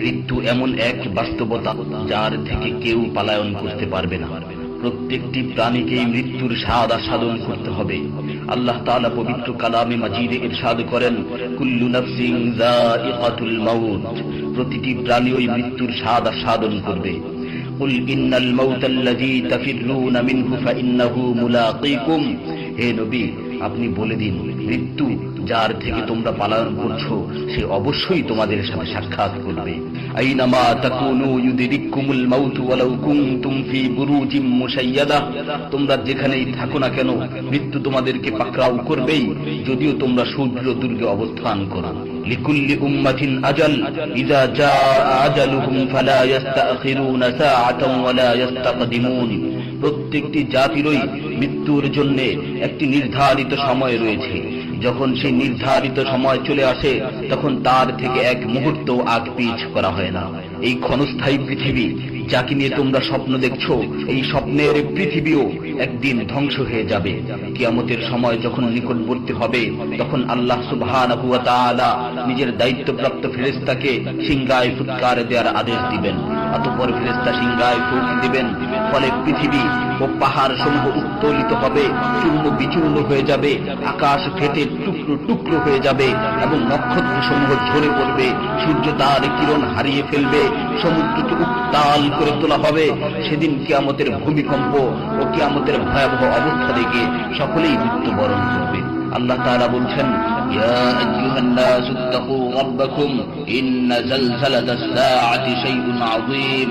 মৃত্যু এমন এক বাস্তবতা যার থেকে কেউ পালায়ন করতে পারবে না প্রত্যেকটি প্রাণীকেই মৃত্যুর স্বাদ আস্বাদন করতে হবে আল্লাহ তাআলা পবিত্র কালামে মাজিদে ইরশাদ করেন কুল্লু নাফসিন যায়িকাতুল মাউত প্রতিটি প্রাণী ওই মৃত্যুর স্বাদ আস্বাদন করবে قل إن الموت الذي تفرون منه فإنه ملاقيكم হে নবী আপনি বলে দিন মৃত্যু যার থেকে তোমরা পালন করছ, সে অবশ্যই তোমাদের সাথে সাক্ষাৎ করবে। আইনামা তাকুনু ইউদিরিকুমুল মাউত ওয়ালাউ কুনতুম ফি বুরুজিম মুশাইয়াদা। তোমরা যেখানেই থাকো না কেন, মৃত্যু তোমাদেরকে পাকড়াও করবেই, যদিও তোমরা সূর্য দুর্গে অবস্থান করো। লিকুল্লি উম্মাতিন আজাল ইযা জা আজালুহুম ফালা ইস্তাখিরুনা সাআতান ওয়ালা ইস্তাকদিমুন প্রত্যেকটি জাতিরই মৃত্যুর জন্য একটি নির্ধারিত সময় রয়েছে। যখন সেই নির্ধারিত সময় চলে আসে, তখন তার থেকে এক মুহূর্ত আগ পিছ করা হয় না। এই ক্ষণস্থায়ী পৃথিবী, যাকে নিয়ে তোমরা স্বপ্ন দেখছ, এই স্বপ্নের পৃথিবীও একদিন ধ্বংস হয়ে যাবে। কিয়ামতের সময় যখন নিকটবর্তী হবে, তখন আল্লাহ তাআলা নিজের দায়িত্বপ্রাপ্ত ফেরেস্তাকে সিংহায় ফুৎকার দেওয়ার আদেশ দিবেন। অতঃপর ফেরেশতা সিংহায় ফুৎ দিবেন। ফলে পৃথিবী ও পাহাড় সমূহ উত্তোলিত হবে, চূর্ণ বিচূর্ণ হয়ে যাবে, আকাশ ফেটে টুকরো টুকরো হয়ে যাবে এবং নক্ষত্র সমূহ ঝরে পড়বে, সূর্য তার কিরণ হারিয়ে ফেলবে, সমুদ্রকে উত্তাল করে তোলা হবে। সেদিন কিয়ামতের ভূমিকম্প ও কিয়ামতের ভয়াবহ অবস্থা দেখে সকলেই মৃত্যুবরণ করবে। আল্লাহ তাআলা বলছেন ইত্তাকু রাব্বাকুম, ইন্না জালজালাতাস সাআতি শাইউন আযীম।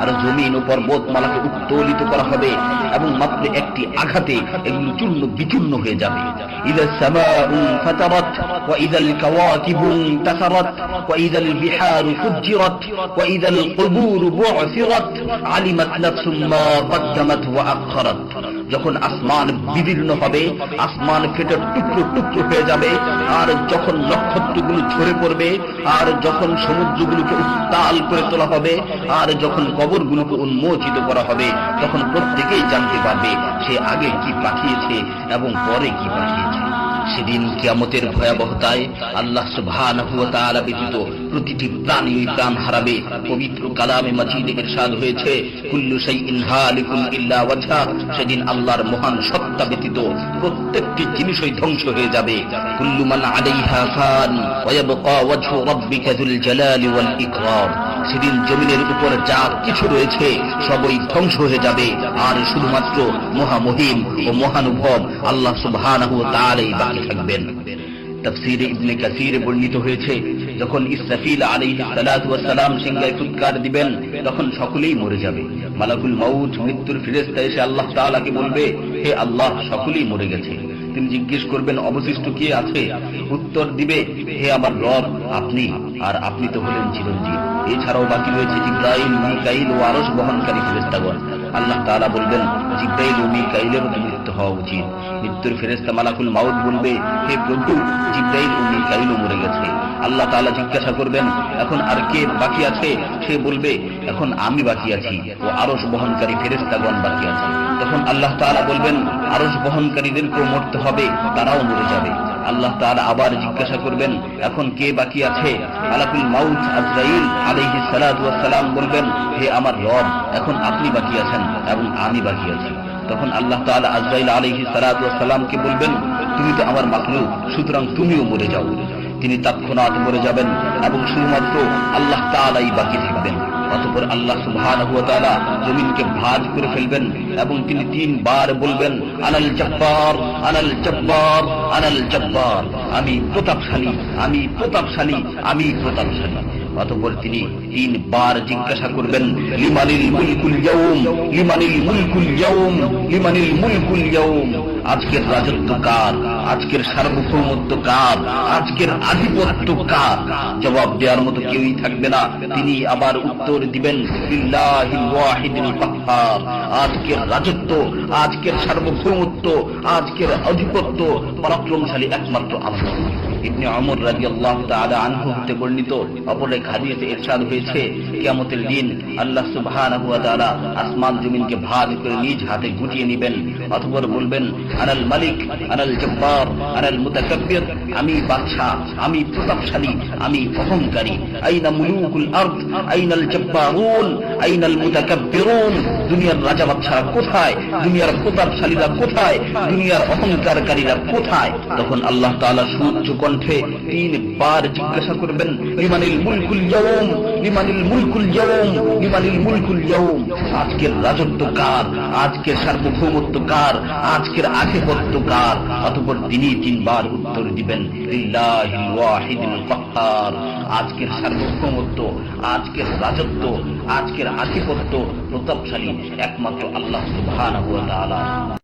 আর জমিন ও পর্বতমালাকে উত্তোলিত করা হবে এবং মাত্র একটি আঘাতে এগুলো চূর্ণ বিচূর্ণ হয়ে যাবে। ইদা ওয়া ইদাল ওয়া ইদাল বিহারু ফুজ্জিরাত, ওয়া ইদাল কুবুর বু'সিরাত আলিমাত নাফসুম মা আখখারাত। যখন আসমান বিদীর্ণ হবে, আসমান ফেটে টুকরো টুকরো হয়ে যাবে, আর যখন নক্ষত্রগুলো ঝরে পড়বে, আর যখন সমুদ্রগুলোকে উত্তাল করে তোলা হবে, আর যখন কবরগুলোকে উন্মোচিত করা হবে, তখন প্রত্যেকেই জানতে পারবে সে আগে কি পাঠিয়েছে এবং পরে কি পাঠিয়েছে। সেদিন কিয়ামতের ভয়াবহতায় আল্লাহ তাআলা ব্যতীত প্রতিটি প্রাণী ওই প্রাণ হারাবে। পবিত্র কালামে মাজিদে ইরশাদ হয়েছে, কুল্লু শাইইন হালিকুন ইল্লা ওয়াজহা। সেদিন আল্লাহর মহান সত্তা ব্যতীত প্রত্যেকটি জিনিসই ধ্বংস হয়ে যাবে। কুল্লু মান আলাইহা ফান ওয়া ইয়াবকা ওয়াজহু রাব্বিকা যুল জালালি ওয়াল ইকরাম। সেদিন জমিনের উপর যা কিছু রয়েছে, সবই ধ্বংস হয়ে যাবে। আর শুধুমাত্র মহামহিম ও মহানুভব আল্লাহ ওয়া তাআলাই বাকি থাকবেন। তাফসীরে ইবনে বর্ণিত হয়েছে, যখন ইসরাফিল আলাইহিস সালাতু ওয়াস সালাম সিংহায় ফুৎকার দিবেন, তখন সকলেই মরে যাবে। মালাকুল মাউত মৃত্যুর ফেরেশতা এসে আল্লাহ তাআলাকে বলবে, হে আল্লাহ, সকলেই মরে গেছে। তিনি জিজ্ঞেস করবেন, অবশিষ্ট কি আছে? উত্তর দিবে, হে আমার রব, আপনি, আর আপনি তো হলেন চিরঞ্জীব। এছাড়াও বাকি রয়েছে জিব্রাইল, মিকাইল ও আরস বহনকারী ফেরেস্তাগণ আল্লাহ তারা বলবেন, জিব্রাইল ও মিকাইলেরও তো মৃত্যু হওয়া উচিত। মৃত্যুর ফেরেস্তা মালাকুল মাউদ বলবে, হে প্রভু, জিব্রাইল ও মিকাইলও মরে গেছে। আল্লাহ তাআলা জিজ্ঞাসা করবেন, এখন আর কে বাকি আছে? সে বলবে, এখন আমি বাকি আছি ও আরশ বহনকারী ফেরেস্তাগণ বাকি আছে। তখন আল্লাহ তাআলা বলবেন, আরশ বহনকারীদেরকেও মরতে হবে, তারাও মরে যাবে। আল্লাহ তাআলা আবার জিজ্ঞাসা করবেন, এখন কে বাকি আছে? আলাকুল মাউত আজরাইল আলাইহি সালাম বলবেন, হে আমার রব, এখন আপনি বাকি আছেন এবং আমি বাকি আছি। তখন আল্লাহ তাআলা আজরাইল আলাইহি সালাতু ওয়াস সালামকে বলবেন, তুমি তো আমার মাখলুক, সুতরাং তুমিও মরে যাও। তিনি তৎক্ষণাৎ মরে যাবেন এবং শুধুমাত্র আল্লাহ তাআলাই বাকি থাকবেন। অতঃপর আল্লাহ ওয়া তাআলা জমিনকে ভাঁজ করে ফেলবেন এবং তিনি তিনবার বলবেন, আনাল জব্বার আনাল জব্বার আনাল জব্বার। আমি প্রতাপশালী আমি প্রতাপশালী আমি প্রতাপশালী। অতঃপর তিনি তিনবার জিজ্ঞাসা করবেন, লিমানিল মুলকুল ইয়াউম, লিমানিল মুলকুল ইয়াউম, লিমানিল মুলকুল ইয়াউম? আজকের রাজত্ব কার? আজকের সার্বভৌমত্ব কার? আজকের আধিপত্য কার? জবাব দেওয়ার মতো কেউই থাকবে না। তিনি আবার উত্তর দিবেন আজকের রাজত্ব, আজকের সার্বভৌমত্ব, আজকের আধিপত্য পরাক্রমশালী একমাত্র আল্লাহ। ইবনে ওমর রাদিয়াল্লাহু তাআলা আনহু হতে বর্ণিত ইরশাদ হয়েছে, কিয়ামতের দিন আল্লাহ ওয়া আসমান জমিনকে ভাঁজ করে নিজ হাতে গুটিয়ে নেবেন। অতঃপর বলবেন, আনাল মালিক, আনাল আনাল মুতাকাব্বির, আমি বাদশা আমি প্রতাপশালী, আমি অহংকারী। আইনা মুলুকুল আরদ, আইনাল জব্বারুন, আইনাল মুতাকাব্বিরুন। দুনিয়ার রাজা কোথায়? দুনিয়ার প্রতাপশালীরা কোথায়? দুনিয়ার অহংকারকারীরা কোথায়? তখন আল্লাহ তাআলা কণ্ঠে জিজ্ঞাসা করবেন, লিমানিল মুলকুল ইয়াউম, লিমানিল মুলকুল ইয়াউম, লিমানিল মুলকুল ইয়াউম। আজকের রাজত্ব কার? আজকের সার্বভৌমত্ব কার? আজকের আধিপত্য কার? অতঃপর তিনি তিনবার উত্তর দিবেন আজকের সার্বভৌমত্ব আজকের রাজত্ব আজকের আধিপত্য প্রতাপশালী একমাত্র আল্লাহ তাআলা।